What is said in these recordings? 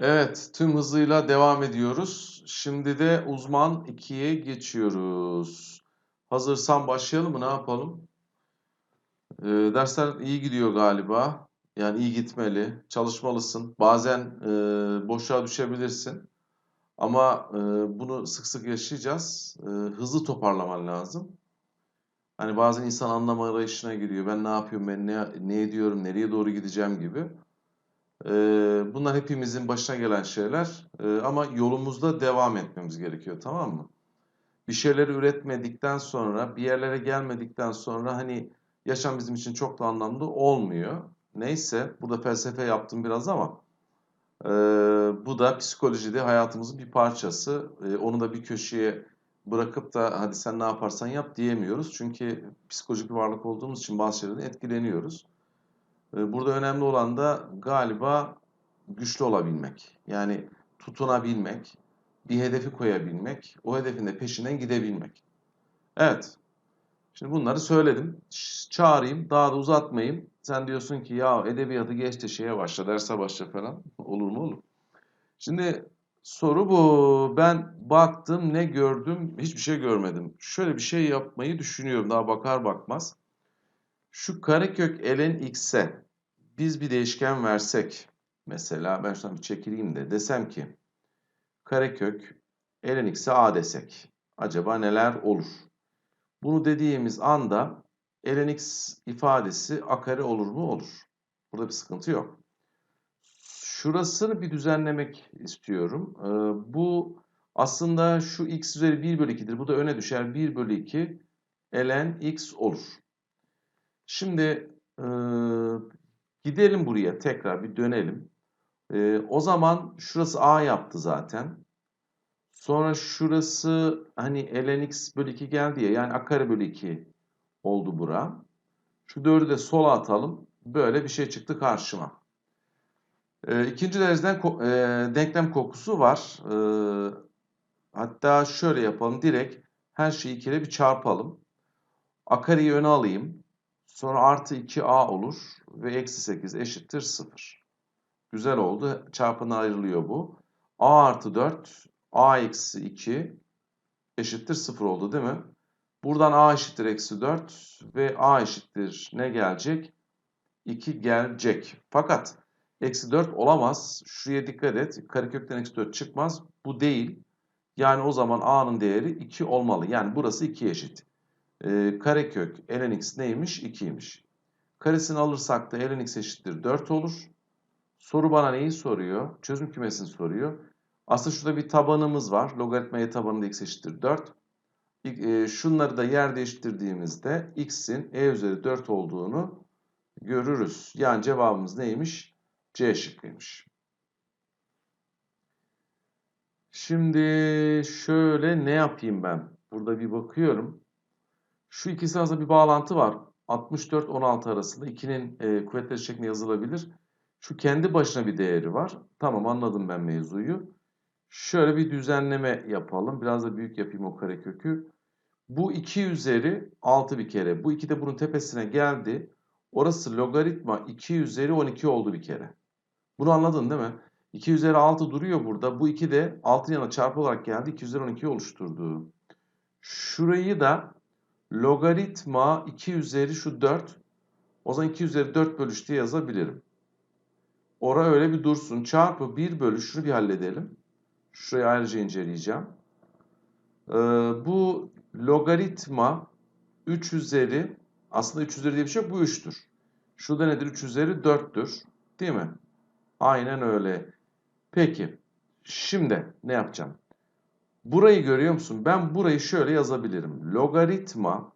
Evet, tüm hızıyla devam ediyoruz. Şimdi de uzman 2'ye geçiyoruz. Hazırsan başlayalım mı? Ne yapalım? Ee, dersler iyi gidiyor galiba. Yani iyi gitmeli. Çalışmalısın. Bazen e, boşluğa düşebilirsin. Ama e, bunu sık sık yaşayacağız. E, hızlı toparlaman lazım. Hani bazen insan anlama arayışına giriyor. Ben ne yapıyorum, ben ne, ne ediyorum, nereye doğru gideceğim gibi. Ee, bunlar hepimizin başına gelen şeyler. Ee, ama yolumuzda devam etmemiz gerekiyor, tamam mı? Bir şeyleri üretmedikten sonra, bir yerlere gelmedikten sonra hani yaşam bizim için çok da anlamlı olmuyor. Neyse, burada felsefe yaptım biraz ama e, bu da psikolojide hayatımızın bir parçası. E, onu da bir köşeye bırakıp da hadi sen ne yaparsan yap diyemiyoruz. Çünkü psikolojik bir varlık olduğumuz için bazı şeylerden etkileniyoruz. E, burada önemli olan da galiba güçlü olabilmek. Yani tutunabilmek, bir hedefi koyabilmek, o hedefin de peşinden gidebilmek. Evet. Şimdi bunları söyledim. Çağırayım, daha da uzatmayayım. Sen diyorsun ki ya edebiyatı geç de şeye başla, derse başla falan. Olur mu olur. Şimdi soru bu. Ben baktım ne gördüm? Hiçbir şey görmedim. Şöyle bir şey yapmayı düşünüyorum daha bakar bakmaz. Şu karekök ln x'e biz bir değişken versek. Mesela ben şuradan bir çekileyim de desem ki karekök ln x'e a desek. Acaba neler olur? Bunu dediğimiz anda ln x ifadesi a kare olur mu? Olur. Burada bir sıkıntı yok. Şurasını bir düzenlemek istiyorum. Ee, bu aslında şu x üzeri 1 bölü 2'dir. Bu da öne düşer. 1 bölü 2 ln x olur. Şimdi e, gidelim buraya tekrar bir dönelim. E, o zaman şurası a yaptı zaten. Sonra şurası hani ln x bölü 2 geldi ya yani a kare bölü 2 oldu bura. Şu 4'ü de sola atalım. Böyle bir şey çıktı karşıma. E, ikinci dereceden ko- e, denklem kokusu var. E, hatta şöyle yapalım direkt her şeyi ikiyle bir çarpalım. A kareyi öne alayım. Sonra artı 2a olur ve eksi 8 eşittir 0. Güzel oldu. Çarpına ayrılıyor bu. a artı 4 a eksi 2 eşittir 0 oldu değil mi? Buradan a eşittir eksi 4 ve a eşittir ne gelecek? 2 gelecek. Fakat eksi 4 olamaz. Şuraya dikkat et. Karekökten eksi 4 çıkmaz. Bu değil. Yani o zaman a'nın değeri 2 olmalı. Yani burası 2 eşit. Ee, karekök ln x neymiş? 2'ymiş. Karesini alırsak da ln eşittir 4 olur. Soru bana neyi soruyor? Çözüm kümesini soruyor. Aslında şurada bir tabanımız var. Logaritma y tabanında x eşittir 4. E, şunları da yer değiştirdiğimizde x'in e üzeri 4 olduğunu görürüz. Yani cevabımız neymiş? C şıkkıymış. Şimdi şöyle ne yapayım ben? Burada bir bakıyorum. Şu ikisi arasında bir bağlantı var. 64-16 arasında 2'nin e, kuvvetleri şeklinde yazılabilir. Şu kendi başına bir değeri var. Tamam anladım ben mevzuyu. Şöyle bir düzenleme yapalım. Biraz da büyük yapayım o karekökü. Bu 2 üzeri 6 bir kere. Bu 2 de bunun tepesine geldi. Orası logaritma 2 üzeri 12 oldu bir kere. Bunu anladın değil mi? 2 üzeri 6 duruyor burada. Bu 2 de 6 yana çarpı olarak geldi. 2 üzeri 12 oluşturdu. Şurayı da logaritma 2 üzeri şu 4. O zaman 2 üzeri 4 bölüş diye yazabilirim. Ora öyle bir dursun. Çarpı 1 bölü şunu bir halledelim. Şurayı ayrıca inceleyeceğim. Ee, bu logaritma 3 üzeri aslında 3 üzeri diye bir şey yok. Bu 3'tür. Şurada nedir? 3 üzeri 4'tür. Değil mi? Aynen öyle. Peki. Şimdi ne yapacağım? Burayı görüyor musun? Ben burayı şöyle yazabilirim. Logaritma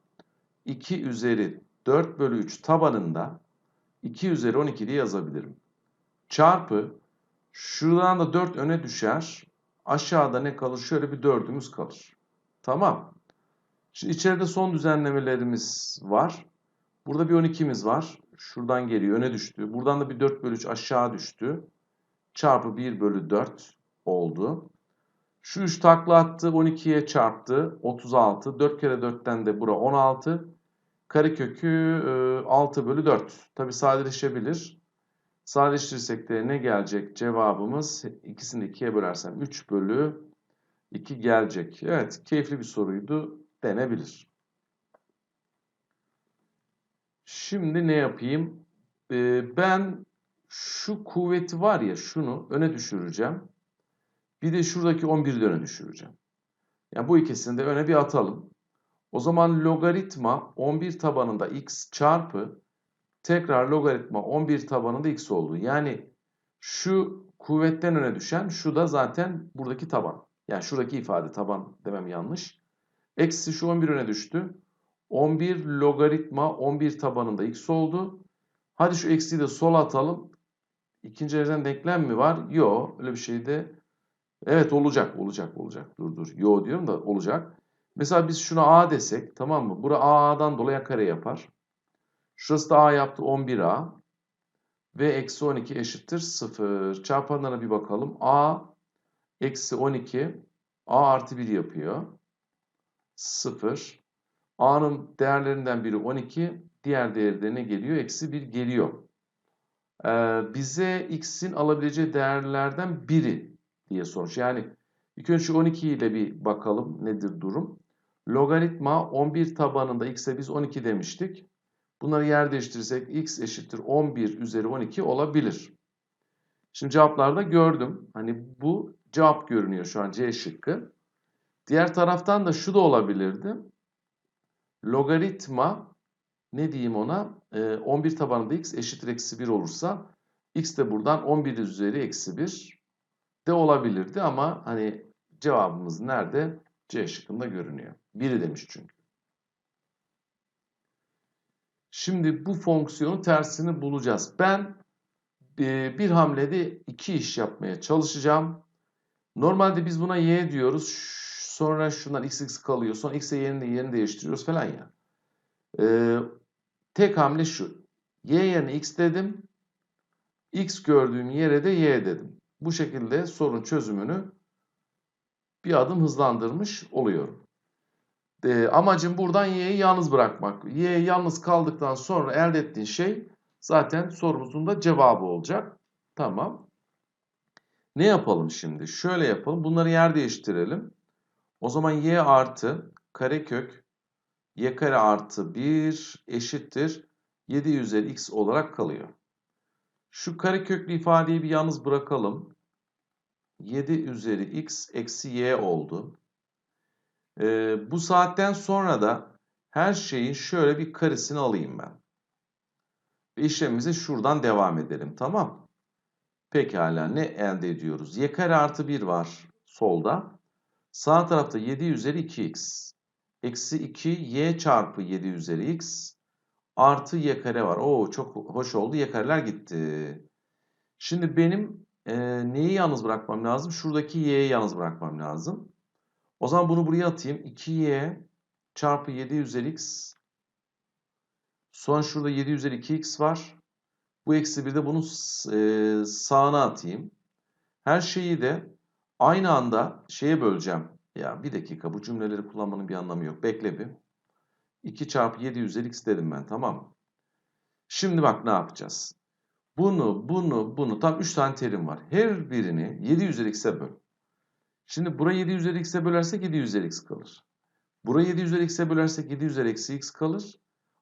2 üzeri 4 bölü 3 tabanında 2 üzeri 12 diye yazabilirim. Çarpı şuradan da 4 öne düşer. Aşağıda ne kalır? Şöyle bir 4'ümüz kalır. Tamam. Şimdi içeride son düzenlemelerimiz var. Burada bir 12'miz var. Şuradan geliyor öne düştü. Buradan da bir 4 bölü 3 aşağı düştü. Çarpı 1 bölü 4 oldu. Şu 3 takla attı 12'ye çarptı 36. 4 kere 4'ten de bura 16. Karekökü 6 bölü 4. Tabi sadeleşebilir. Sadeleştirirsek de ne gelecek? Cevabımız ikisini de 2'ye bölersem 3 bölü 2 gelecek. Evet keyifli bir soruydu. Denebilir. Şimdi ne yapayım? Ee, ben şu kuvveti var ya şunu öne düşüreceğim. Bir de şuradaki 11'i de öne düşüreceğim. Yani bu ikisini de öne bir atalım. O zaman logaritma 11 tabanında x çarpı tekrar logaritma 11 tabanında x oldu. Yani şu kuvvetten öne düşen şu da zaten buradaki taban. Yani şuradaki ifade taban demem yanlış. Eksi şu 11 öne düştü. 11 logaritma 11 tabanında x oldu. Hadi şu eksiği de sola atalım. İkinci dereceden denklem mi var? Yok. Öyle bir şey de. Evet olacak, olacak, olacak. Dur dur. Yo diyorum da olacak. Mesela biz şuna a desek tamam mı? Bura a'dan dolayı kare yapar. Şurası da a yaptı 11a. Ve eksi 12 eşittir 0. Çarpanlarına bir bakalım. a eksi 12 a artı 1 yapıyor. 0. a'nın değerlerinden biri 12. Diğer değeri de ne geliyor? Eksi 1 geliyor. Ee, bize x'in alabileceği değerlerden biri diye sormuş. Yani ilk önce şu 12 ile bir bakalım nedir durum. Logaritma 11 tabanında x'e biz 12 demiştik. Bunları yer değiştirirsek x eşittir 11 üzeri 12 olabilir. Şimdi cevaplarda gördüm. Hani bu cevap görünüyor şu an C şıkkı. Diğer taraftan da şu da olabilirdi. Logaritma ne diyeyim ona? Ee, 11 tabanında x eşittir eksi 1 olursa x de buradan 11 üzeri eksi 1 de olabilirdi ama hani cevabımız nerede? C şıkkında görünüyor. Biri demiş çünkü. Şimdi bu fonksiyonun tersini bulacağız. Ben e, bir hamlede iki iş yapmaya çalışacağım. Normalde biz buna y diyoruz. Sonra şundan x x kalıyor. Sonra x'e yerini, yerini değiştiriyoruz falan ya. Ee, tek hamle şu. y yerine x dedim. x gördüğüm yere de y dedim. Bu şekilde sorun çözümünü bir adım hızlandırmış oluyorum. E, amacım buradan y'yi yalnız bırakmak. y yalnız kaldıktan sonra elde ettiğin şey zaten sorumuzun da cevabı olacak. Tamam. Ne yapalım şimdi? Şöyle yapalım. Bunları yer değiştirelim. O zaman y artı karekök y kare artı 1 eşittir 7 üzeri x olarak kalıyor. Şu kareköklü ifadeyi bir yalnız bırakalım. 7 üzeri x eksi y oldu. Ee, bu saatten sonra da her şeyin şöyle bir karesini alayım ben. Ve şuradan devam edelim. Tamam. Pekala ne elde ediyoruz? y kare artı 1 var solda. Sağ tarafta 7 üzeri 2x. Eksi 2 y çarpı 7 üzeri x. Artı y kare var. Oo çok hoş oldu. Y kareler gitti. Şimdi benim e, neyi yalnız bırakmam lazım? Şuradaki y'yi yalnız bırakmam lazım. O zaman bunu buraya atayım. 2y çarpı 7 üzeri x. Sonra şurada 7 üzeri 2x var. Bu eksi bir de bunun e, sağına atayım. Her şeyi de aynı anda şeye böleceğim. Ya bir dakika bu cümleleri kullanmanın bir anlamı yok. Bekle bir. 2 çarpı 7 üzeri x dedim ben tamam Şimdi bak ne yapacağız. Bunu, bunu, bunu tam 3 tane terim var. Her birini 7 üzeri x'e böl. Şimdi burayı 7 üzeri x'e bölersek 7 üzeri x kalır. Burayı 7 üzeri x'e bölersek 7 üzeri eksi x kalır.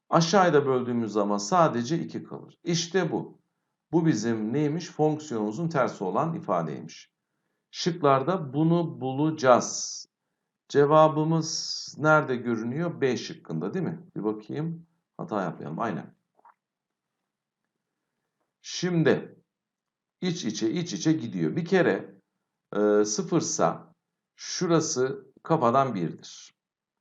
Aşağıda böldüğümüz zaman sadece 2 kalır. İşte bu. Bu bizim neymiş? Fonksiyonumuzun tersi olan ifadeymiş. Şıklarda bunu bulacağız. Cevabımız nerede görünüyor? B şıkkında değil mi? Bir bakayım. Hata yapmayalım. Aynen. Şimdi iç içe iç içe gidiyor. Bir kere e, sıfırsa şurası kafadan birdir.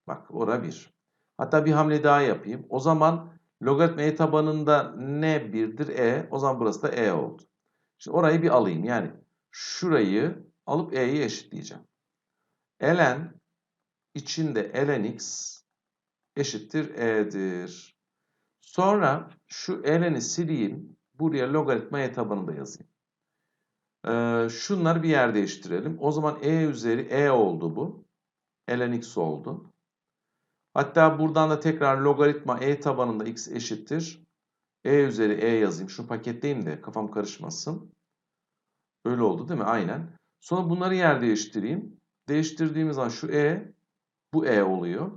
Bak ora bir. Hatta bir hamle daha yapayım. O zaman logaritma e tabanında ne birdir? E. O zaman burası da e oldu. Şimdi orayı bir alayım. Yani şurayı alıp e'yi eşitleyeceğim. ln içinde ln x eşittir e'dir. Sonra şu ln'i sileyim. Buraya logaritma e tabanında yazayım. Ee, şunları bir yer değiştirelim. O zaman e üzeri e oldu bu. ln x oldu. Hatta buradan da tekrar logaritma e tabanında x eşittir. E üzeri E yazayım. Şunu paketleyeyim de kafam karışmasın. Öyle oldu değil mi? Aynen. Sonra bunları yer değiştireyim. Değiştirdiğimiz zaman şu E bu E oluyor.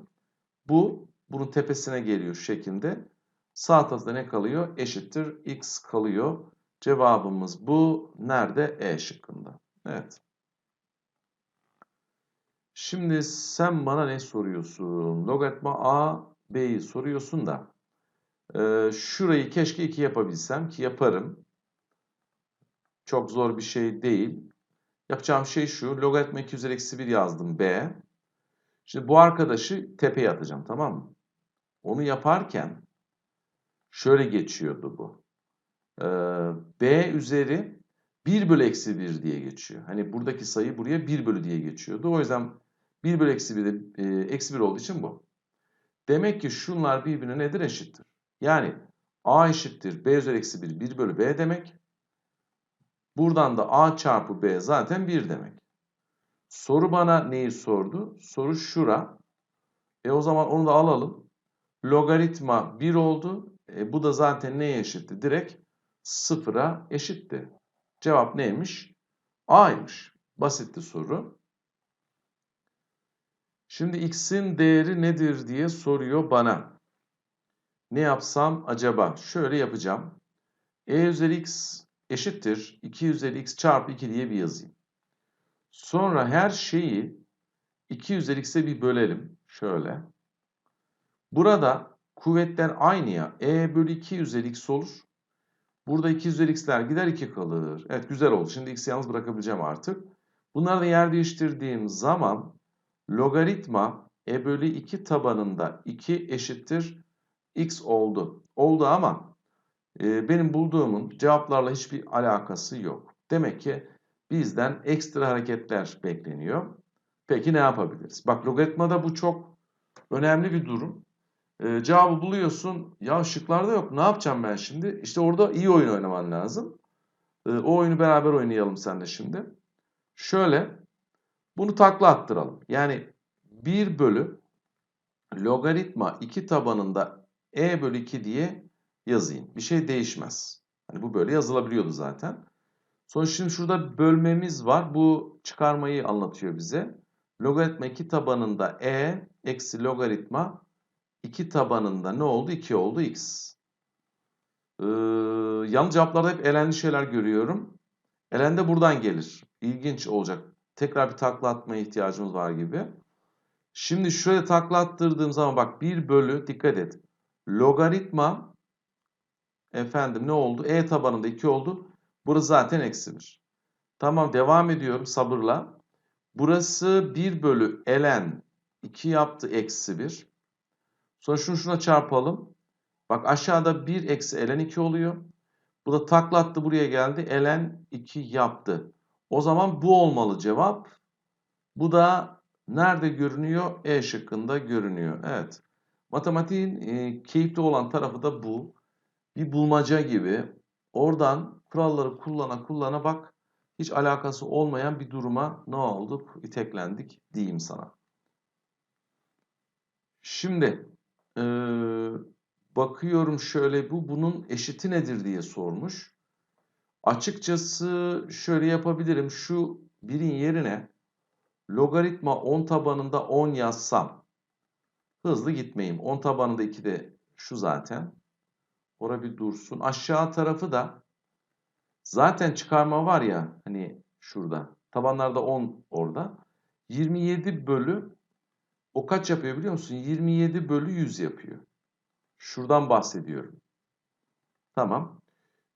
Bu bunun tepesine geliyor şu şekilde. Sağ tarafta ne kalıyor? Eşittir x kalıyor. Cevabımız bu. Nerede? E şıkkında. Evet. Şimdi sen bana ne soruyorsun? Logaritma a, b'yi soruyorsun da. E, şurayı keşke 2 yapabilsem ki yaparım. Çok zor bir şey değil. Yapacağım şey şu. Logaritma 2 üzeri eksi 1 yazdım b. Şimdi bu arkadaşı tepeye atacağım tamam mı? Onu yaparken şöyle geçiyordu bu. Ee, b üzeri 1 bölü eksi 1 diye geçiyor. Hani buradaki sayı buraya 1 bölü diye geçiyordu. O yüzden 1 bölü eksi 1 de e, eksi 1 olduğu için bu. Demek ki şunlar birbirine nedir? Eşittir. Yani a eşittir b üzeri eksi 1 1 bölü b demek. Buradan da a çarpı b zaten 1 demek. Soru bana neyi sordu? Soru şura. E o zaman onu da alalım. Logaritma 1 oldu. E bu da zaten neye eşitti? Direkt sıfıra eşitti. Cevap neymiş? A'ymış. Basitti soru. Şimdi x'in değeri nedir diye soruyor bana. Ne yapsam acaba? Şöyle yapacağım. e üzeri x eşittir 2 üzeri x çarpı 2 diye bir yazayım. Sonra her şeyi 2 üzeri x'e bir bölelim. Şöyle. Burada kuvvetler aynı ya. E bölü 2 üzeri x olur. Burada 2 üzeri x'ler gider 2 kalır. Evet güzel oldu. Şimdi x'i yalnız bırakabileceğim artık. Bunları da yer değiştirdiğim zaman logaritma e bölü 2 tabanında 2 eşittir x oldu. Oldu ama e, benim bulduğumun cevaplarla hiçbir alakası yok. Demek ki bizden ekstra hareketler bekleniyor. Peki ne yapabiliriz? Bak logaritmada bu çok önemli bir durum. E, cevabı buluyorsun. Ya şıklarda yok. Ne yapacağım ben şimdi? İşte orada iyi oyun oynaman lazım. E, o oyunu beraber oynayalım seninle şimdi. Şöyle bunu takla attıralım. Yani 1 bölü logaritma 2 tabanında e bölü 2 diye yazayım. Bir şey değişmez. Hani bu böyle yazılabiliyordu zaten. Sonra şimdi şurada bölmemiz var. Bu çıkarmayı anlatıyor bize. Logaritma 2 tabanında e eksi logaritma 2 tabanında ne oldu? 2 oldu x. Ee, yanlış cevaplarda hep elendi şeyler görüyorum. Elen de buradan gelir. İlginç olacak. Tekrar bir takla atmaya ihtiyacımız var gibi. Şimdi şöyle takla attırdığım zaman bak 1 bölü dikkat et. Logaritma efendim ne oldu? E tabanında 2 oldu. Burası zaten eksi 1. Tamam devam ediyorum sabırla. Burası 1 bölü ln 2 yaptı eksi 1. Sonra şunu şuna çarpalım. Bak aşağıda 1 eksi ln 2 oluyor. Bu da taklattı buraya geldi. ln 2 yaptı. O zaman bu olmalı cevap. Bu da nerede görünüyor? E şıkkında görünüyor. Evet. Matematiğin e, keyifli olan tarafı da bu. Bir bulmaca gibi. Oradan kuralları kullana kullana bak. Hiç alakası olmayan bir duruma ne olduk? İteklendik diyeyim sana. Şimdi e, bakıyorum şöyle bu bunun eşiti nedir diye sormuş. Açıkçası şöyle yapabilirim. Şu birin yerine logaritma 10 tabanında 10 yazsam hızlı gitmeyeyim. 10 tabanında 2 de şu zaten. Ora bir dursun. Aşağı tarafı da zaten çıkarma var ya hani şurada. Tabanlarda 10 orada. 27 bölü o kaç yapıyor biliyor musun? 27 bölü 100 yapıyor. Şuradan bahsediyorum. Tamam.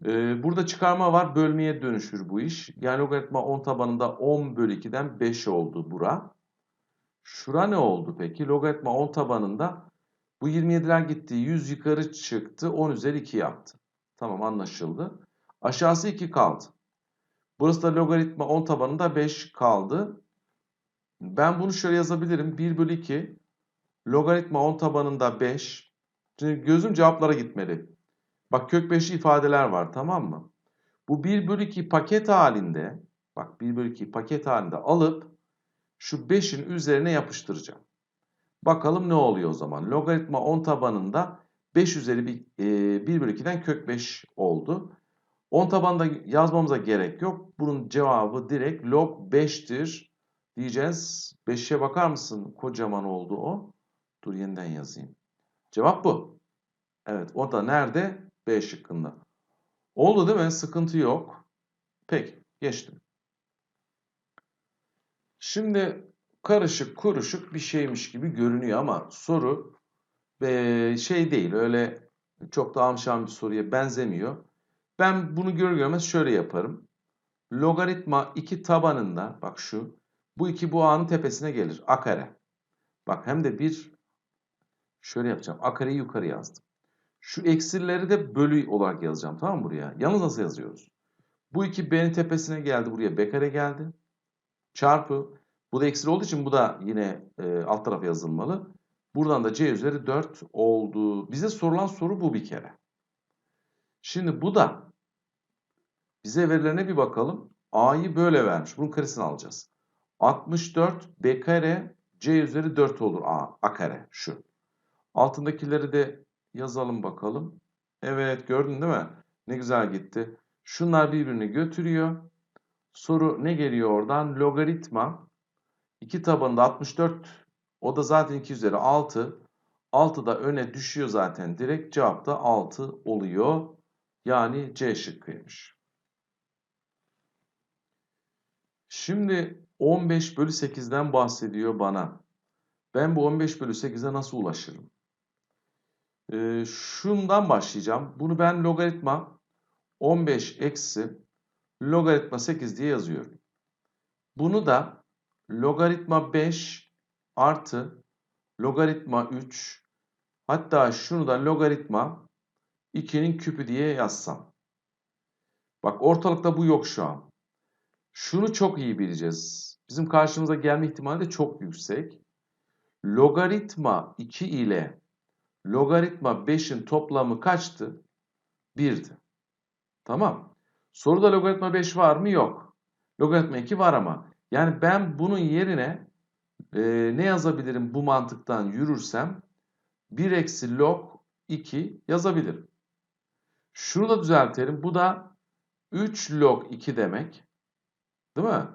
Ee, burada çıkarma var. Bölmeye dönüşür bu iş. Yani logaritma 10 tabanında 10 bölü 2'den 5 oldu bura. Şura ne oldu peki? Logaritma 10 tabanında bu 27'ler gitti. 100 yukarı çıktı. 10 üzeri 2 yaptı. Tamam anlaşıldı. Aşağısı 2 kaldı. Burası da logaritma 10 tabanında 5 kaldı. Ben bunu şöyle yazabilirim. 1 bölü 2 logaritma 10 tabanında 5. Şimdi gözüm cevaplara gitmeli. Bak kök 5'li ifadeler var tamam mı? Bu 1 bölü 2 paket halinde bak 1 bölü 2 paket halinde alıp şu 5'in üzerine yapıştıracağım. Bakalım ne oluyor o zaman. Logaritma 10 tabanında 5 üzeri bir, e, 1 bölü 2'den kök 5 oldu. 10 tabanda yazmamıza gerek yok. Bunun cevabı direkt log 5'tir diyeceğiz. 5'e bakar mısın? Kocaman oldu o. Dur yeniden yazayım. Cevap bu. Evet o da nerede? B şıkkında. Oldu değil mi? Sıkıntı yok. Peki geçtim. Şimdi karışık kuruşuk bir şeymiş gibi görünüyor ama soru e, şey değil öyle çok da amşan bir soruya benzemiyor. Ben bunu görür görmez şöyle yaparım. Logaritma 2 tabanında bak şu bu iki bu a'nın tepesine gelir. A kare. Bak hem de bir şöyle yapacağım. A kareyi yukarı yazdım. Şu eksileri de bölü olarak yazacağım. Tamam mı buraya? Yalnız nasıl yazıyoruz? Bu iki b'nin tepesine geldi. Buraya b kare geldi. Çarpı. Bu da eksili olduğu için bu da yine e, alt tarafa yazılmalı. Buradan da c üzeri 4 oldu. Bize sorulan soru bu bir kere. Şimdi bu da bize verilerine bir bakalım. A'yı böyle vermiş. Bunun karesini alacağız. 64 b kare c üzeri 4 olur a, a kare şu. Altındakileri de yazalım bakalım. Evet gördün değil mi? Ne güzel gitti. Şunlar birbirini götürüyor. Soru ne geliyor oradan? Logaritma 2 tabanında 64 o da zaten 2 üzeri 6. 6 da öne düşüyor zaten. Direkt cevap da 6 oluyor. Yani C şıkkıymış. Şimdi 15 bölü 8'den bahsediyor bana. Ben bu 15 bölü 8'e nasıl ulaşırım? Ee, şundan başlayacağım. Bunu ben logaritma 15 eksi logaritma 8 diye yazıyorum. Bunu da logaritma 5 artı logaritma 3 hatta şunu da logaritma 2'nin küpü diye yazsam. Bak ortalıkta bu yok şu an. Şunu çok iyi bileceğiz. Bizim karşımıza gelme ihtimali de çok yüksek. Logaritma 2 ile logaritma 5'in toplamı kaçtı? 1'di. Tamam. Soruda logaritma 5 var mı? Yok. Logaritma 2 var ama. Yani ben bunun yerine e, ne yazabilirim bu mantıktan yürürsem? 1 eksi log 2 yazabilirim. Şunu da düzeltelim. Bu da 3 log 2 demek. Değil mi?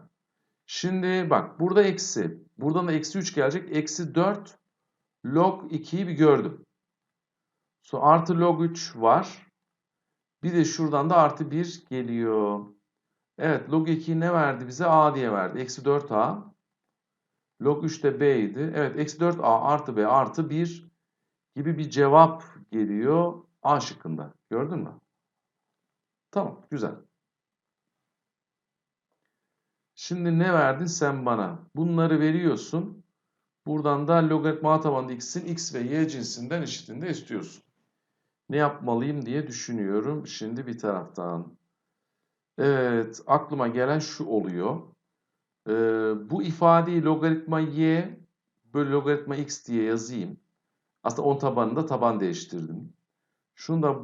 Şimdi bak burada eksi. Buradan da eksi 3 gelecek. Eksi 4 log 2'yi bir gördüm. Sonra artı log 3 var. Bir de şuradan da artı 1 geliyor. Evet log 2 ne verdi bize? A diye verdi. Eksi 4A. Log 3 de B idi. Evet eksi 4A artı B artı 1 gibi bir cevap geliyor A şıkkında. Gördün mü? Tamam güzel. Şimdi ne verdin sen bana? Bunları veriyorsun. Buradan da logaritma tabanında x'in x ve y cinsinden eşitinde istiyorsun. Ne yapmalıyım diye düşünüyorum şimdi bir taraftan. Evet aklıma gelen şu oluyor. Ee, bu ifadeyi logaritma y bölü logaritma x diye yazayım. Aslında 10 tabanında taban değiştirdim. Şunu da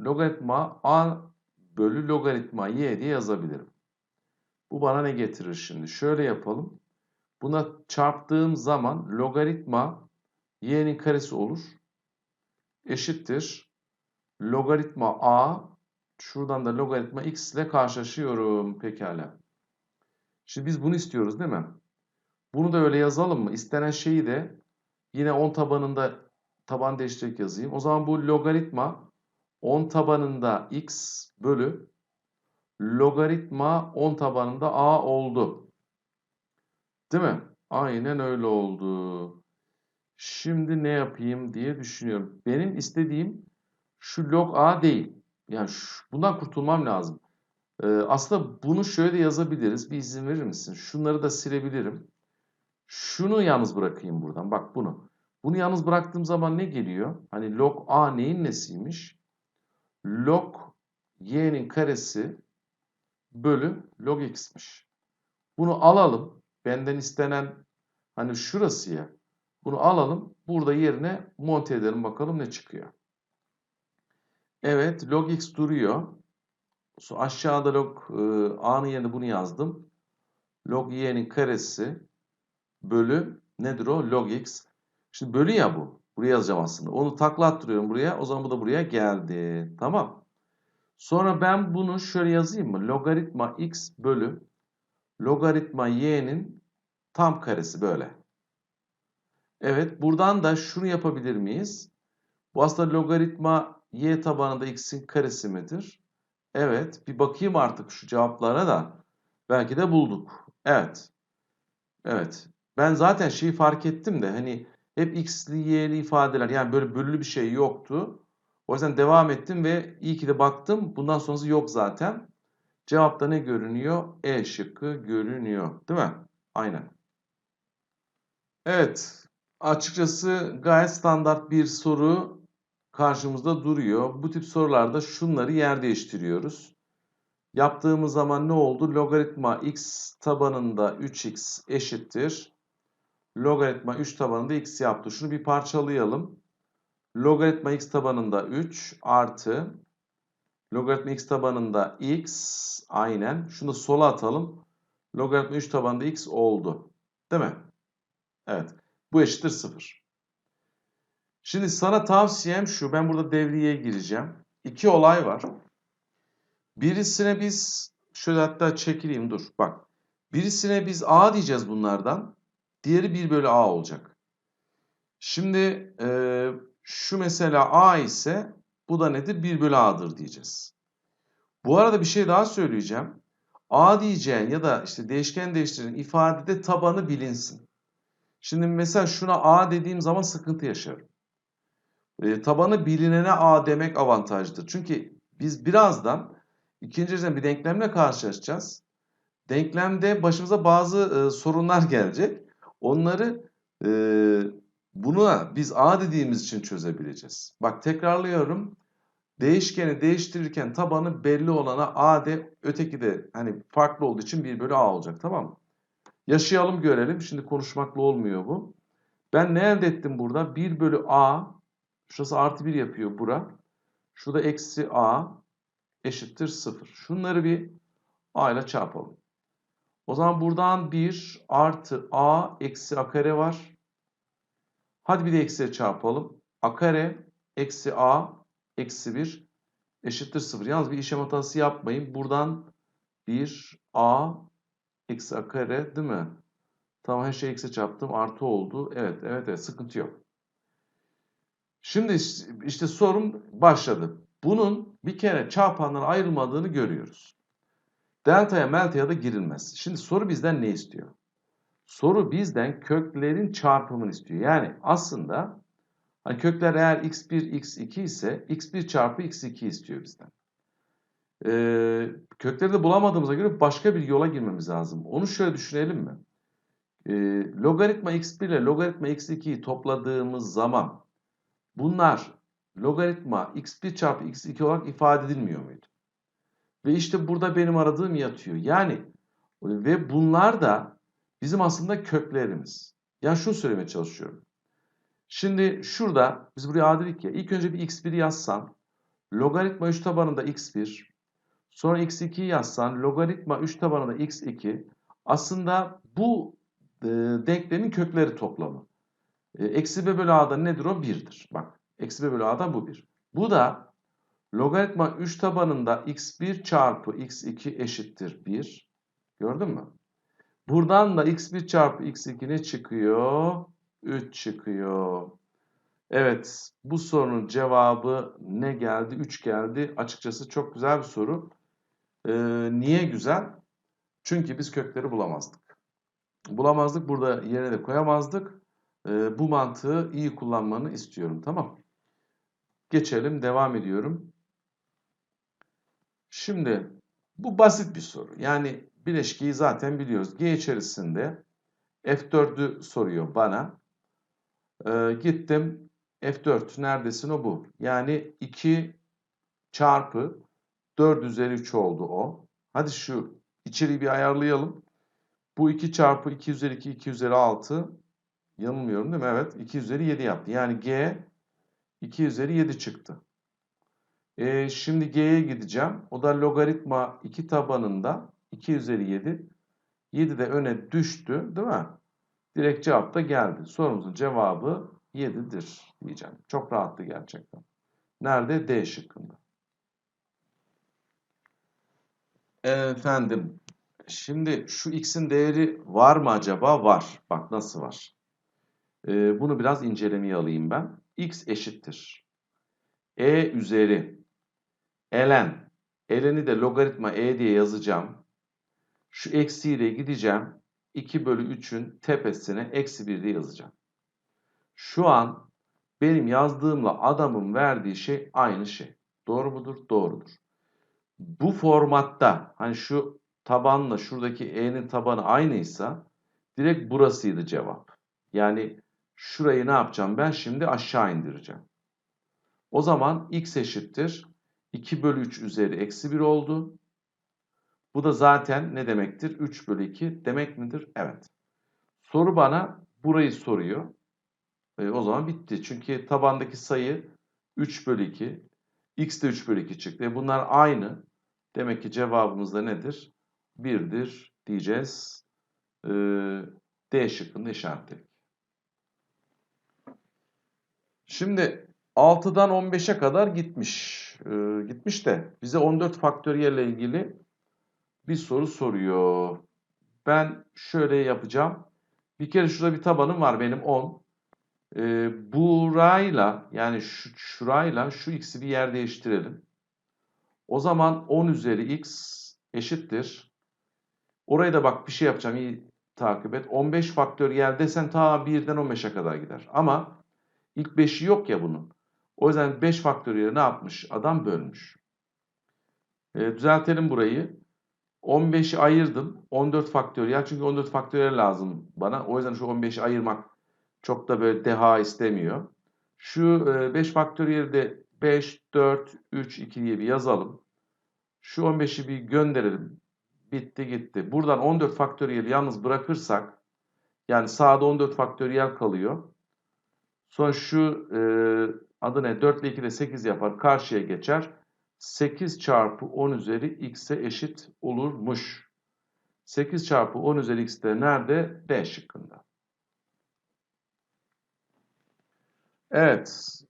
logaritma a bölü logaritma y diye yazabilirim. Bu bana ne getirir şimdi? Şöyle yapalım. Buna çarptığım zaman logaritma y'nin karesi olur. Eşittir. Logaritma a. Şuradan da logaritma x ile karşılaşıyorum. Pekala. Şimdi biz bunu istiyoruz değil mi? Bunu da öyle yazalım mı? İstenen şeyi de yine 10 tabanında taban değiştirerek yazayım. O zaman bu logaritma 10 tabanında x bölü logaritma 10 tabanında a oldu. Değil mi? Aynen öyle oldu. Şimdi ne yapayım diye düşünüyorum. Benim istediğim şu log a değil. Yani şu, bundan kurtulmam lazım. Ee, aslında bunu şöyle yazabiliriz. Bir izin verir misin? Şunları da silebilirim. Şunu yalnız bırakayım buradan. Bak bunu. Bunu yalnız bıraktığım zaman ne geliyor? Hani log a neyin nesiymiş? Log y'nin karesi bölü log x'miş. Bunu alalım. Benden istenen hani şurası ya. Bunu alalım. Burada yerine monte edelim bakalım ne çıkıyor. Evet log x duruyor. So, aşağıda log e, a'nın yerine bunu yazdım. Log y'nin karesi bölü nedir o? Log x. Şimdi bölü ya bu. Buraya yazacağım aslında. Onu takla attırıyorum buraya. O zaman bu da buraya geldi. Tamam. Sonra ben bunu şöyle yazayım mı? Logaritma x bölü logaritma y'nin tam karesi böyle. Evet buradan da şunu yapabilir miyiz? Bu aslında logaritma y tabanında x'in karesi midir? Evet. Bir bakayım artık şu cevaplara da. Belki de bulduk. Evet. Evet. Ben zaten şeyi fark ettim de hani hep x'li y'li ifadeler yani böyle bölülü bir şey yoktu. O yüzden devam ettim ve iyi ki de baktım. Bundan sonrası yok zaten. Cevapta ne görünüyor? E şıkkı görünüyor. Değil mi? Aynen. Evet. Açıkçası gayet standart bir soru karşımızda duruyor. Bu tip sorularda şunları yer değiştiriyoruz. Yaptığımız zaman ne oldu? Logaritma x tabanında 3x eşittir. Logaritma 3 tabanında x yaptı. Şunu bir parçalayalım. Logaritma x tabanında 3 artı logaritma x tabanında x aynen. Şunu sola atalım. Logaritma 3 tabanında x oldu. Değil mi? Evet. Bu eşittir 0. Şimdi sana tavsiyem şu. Ben burada devreye gireceğim. İki olay var. Birisine biz şöyle hatta çekileyim dur. Bak. Birisine biz a diyeceğiz bunlardan. Diğeri 1 bölü a olacak. Şimdi e, şu mesela a ise bu da nedir? 1 bölü a'dır diyeceğiz. Bu arada bir şey daha söyleyeceğim. a diyeceğin ya da işte değişken değiştiren ifadede tabanı bilinsin. Şimdi mesela şuna a dediğim zaman sıkıntı yaşarım. E, tabanı bilinene a demek avantajlıdır. Çünkü biz birazdan ikinci dereceden bir denklemle karşılaşacağız. Denklemde başımıza bazı e, sorunlar gelecek. Onları e, buna biz a dediğimiz için çözebileceğiz. Bak tekrarlıyorum. Değişkeni değiştirirken tabanı belli olana a de öteki de hani farklı olduğu için 1 bölü a olacak tamam mı? Yaşayalım görelim. Şimdi konuşmakla olmuyor bu. Ben ne elde ettim burada? 1 bölü a Şurası artı 1 yapıyor bura. Şurada eksi a eşittir 0. Şunları bir a ile çarpalım. O zaman buradan 1 artı a eksi a kare var. Hadi bir de eksiye çarpalım. a kare eksi a eksi 1 eşittir 0. Yalnız bir işlem hatası yapmayın. Buradan 1 a eksi a kare değil mi? Tamam her şeyi eksi çarptım. Artı oldu. Evet evet evet sıkıntı yok. Şimdi işte sorum başladı. Bunun bir kere çarpanlara ayrılmadığını görüyoruz. Delta'ya melta'ya da girilmez. Şimdi soru bizden ne istiyor? Soru bizden köklerin çarpımını istiyor. Yani aslında hani kökler eğer x1, x2 ise x1 çarpı x2 istiyor bizden. Ee, kökleri de bulamadığımıza göre başka bir yola girmemiz lazım. Onu şöyle düşünelim mi? Ee, logaritma x1 ile logaritma x2'yi topladığımız zaman Bunlar logaritma x1 çarpı x2 olarak ifade edilmiyor muydu? Ve işte burada benim aradığım yatıyor. Yani ve bunlar da bizim aslında köklerimiz. Yani şunu söylemeye çalışıyorum. Şimdi şurada biz buraya a dedik ya. İlk önce bir x1 yazsan logaritma 3 tabanında x1 sonra x2 yazsan logaritma 3 tabanında x2 aslında bu e, denklemin kökleri toplamı. E, eksi b bölü a'da nedir o? 1'dir. Bak eksi b bölü a'da bu 1. Bu da logaritma 3 tabanında x1 çarpı x2 eşittir 1. Gördün mü? Buradan da x1 çarpı x2 ne çıkıyor? 3 çıkıyor. Evet bu sorunun cevabı ne geldi? 3 geldi. Açıkçası çok güzel bir soru. Ee, niye güzel? Çünkü biz kökleri bulamazdık. Bulamazdık. Burada yerine de koyamazdık e, bu mantığı iyi kullanmanı istiyorum. Tamam. Geçelim. Devam ediyorum. Şimdi bu basit bir soru. Yani bileşkiyi zaten biliyoruz. G içerisinde F4'ü soruyor bana. E, gittim. F4 neredesin o bu. Yani 2 çarpı 4 üzeri 3 oldu o. Hadi şu içeriği bir ayarlayalım. Bu 2 çarpı 2 üzeri 2, 2 üzeri 6 Yanılmıyorum değil mi? Evet. 2 üzeri 7 yaptı. Yani G 2 üzeri 7 çıktı. E, şimdi G'ye gideceğim. O da logaritma 2 tabanında 2 üzeri 7. 7 de öne düştü değil mi? Direkt cevap da geldi. Sorumuzun cevabı 7'dir diyeceğim. Çok rahattı gerçekten. Nerede? D şıkkında. Efendim, şimdi şu x'in değeri var mı acaba? Var. Bak nasıl var. Ee, bunu biraz incelemeye alayım ben. x eşittir. e üzeri ln. ln'i de logaritma e diye yazacağım. Şu eksiyle gideceğim. 2 bölü 3'ün tepesine eksi 1 diye yazacağım. Şu an benim yazdığımla adamın verdiği şey aynı şey. Doğru mudur? Doğrudur. Bu formatta hani şu tabanla şuradaki e'nin tabanı aynıysa direkt burasıydı cevap. Yani şurayı ne yapacağım? Ben şimdi aşağı indireceğim. O zaman x eşittir. 2 bölü 3 üzeri eksi 1 oldu. Bu da zaten ne demektir? 3 bölü 2 demek midir? Evet. Soru bana burayı soruyor. E, o zaman bitti. Çünkü tabandaki sayı 3 bölü 2. X de 3 bölü 2 çıktı. E, bunlar aynı. Demek ki cevabımız da nedir? 1'dir diyeceğiz. E, D şıkkında işaretledik. Şimdi 6'dan 15'e kadar gitmiş. E, gitmiş de bize 14 faktöriyelle ilgili bir soru soruyor. Ben şöyle yapacağım. Bir kere şurada bir tabanım var benim 10. Ee, burayla yani şu, şurayla şu x'i bir yer değiştirelim. O zaman 10 üzeri x eşittir. Orayı da bak bir şey yapacağım iyi takip et. 15 faktöriyel desen ta 1'den 15'e kadar gider. Ama ilk 5'i yok ya bunun. O yüzden 5 faktöriyeli ne yapmış? Adam bölmüş. Ee, düzeltelim burayı. 15'i ayırdım. 14 faktöriyel. Çünkü 14 faktöriyel lazım bana. O yüzden şu 15'i ayırmak çok da böyle deha istemiyor. Şu 5 faktöriyeli de 5, 4, 3, 2 diye bir yazalım. Şu 15'i bir gönderelim. Bitti gitti. Buradan 14 faktöriyeli yalnız bırakırsak yani sağda 14 faktöriyel kalıyor. Sonra şu e, adı ne? 4 ile 2 de 8 yapar. Karşıya geçer. 8 çarpı 10 üzeri x'e eşit olurmuş. 8 çarpı 10 üzeri x de nerede? D şıkkında. Evet.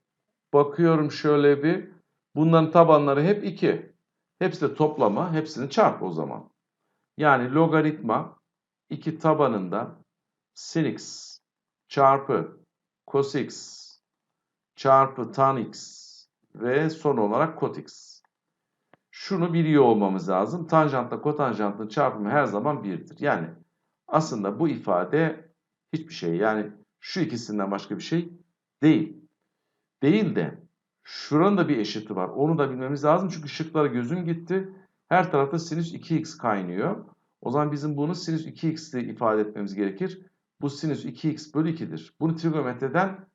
Bakıyorum şöyle bir. Bunların tabanları hep 2. Hepsi de toplama. Hepsini çarp o zaman. Yani logaritma 2 tabanında sin x çarpı cos x çarpı tan x ve son olarak kot x. Şunu biliyor olmamız lazım. Tanjantla kotanjantın çarpımı her zaman 1'dir. Yani aslında bu ifade hiçbir şey. Yani şu ikisinden başka bir şey değil. Değil de şuranın da bir eşiti var. Onu da bilmemiz lazım. Çünkü şıklara gözüm gitti. Her tarafta sinüs 2x kaynıyor. O zaman bizim bunu sinüs 2x ile ifade etmemiz gerekir. Bu sinüs 2x bölü 2'dir. Bunu trigonometriden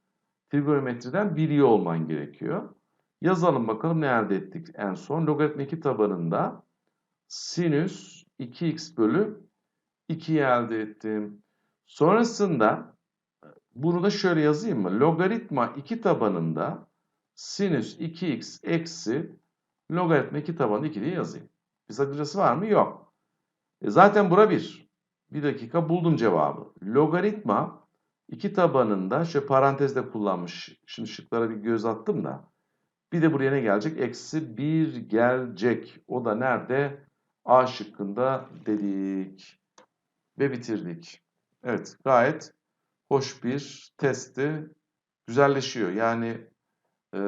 trigonometriden biliyor olman gerekiyor. Yazalım bakalım ne elde ettik en son. Logaritma 2 tabanında sinüs 2x bölü 2'yi elde ettim. Sonrasında bunu da şöyle yazayım mı? Logaritma 2 tabanında sinüs 2x eksi logaritma 2 tabanı 2 diye yazayım. Bir sakıncası var mı? Yok. E zaten bura 1. Bir dakika buldum cevabı. Logaritma 2 tabanında şöyle parantezde kullanmış. Şimdi şıklara bir göz attım da. Bir de buraya ne gelecek? Eksi 1 gelecek. O da nerede? A şıkkında dedik. Ve bitirdik. Evet gayet hoş bir testti. Güzelleşiyor. Yani e,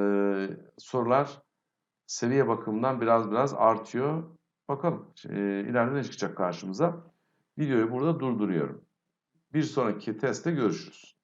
sorular seviye bakımından biraz biraz artıyor. Bakalım e, ileride ne çıkacak karşımıza. Videoyu burada durduruyorum. Bir sonraki testte görüşürüz.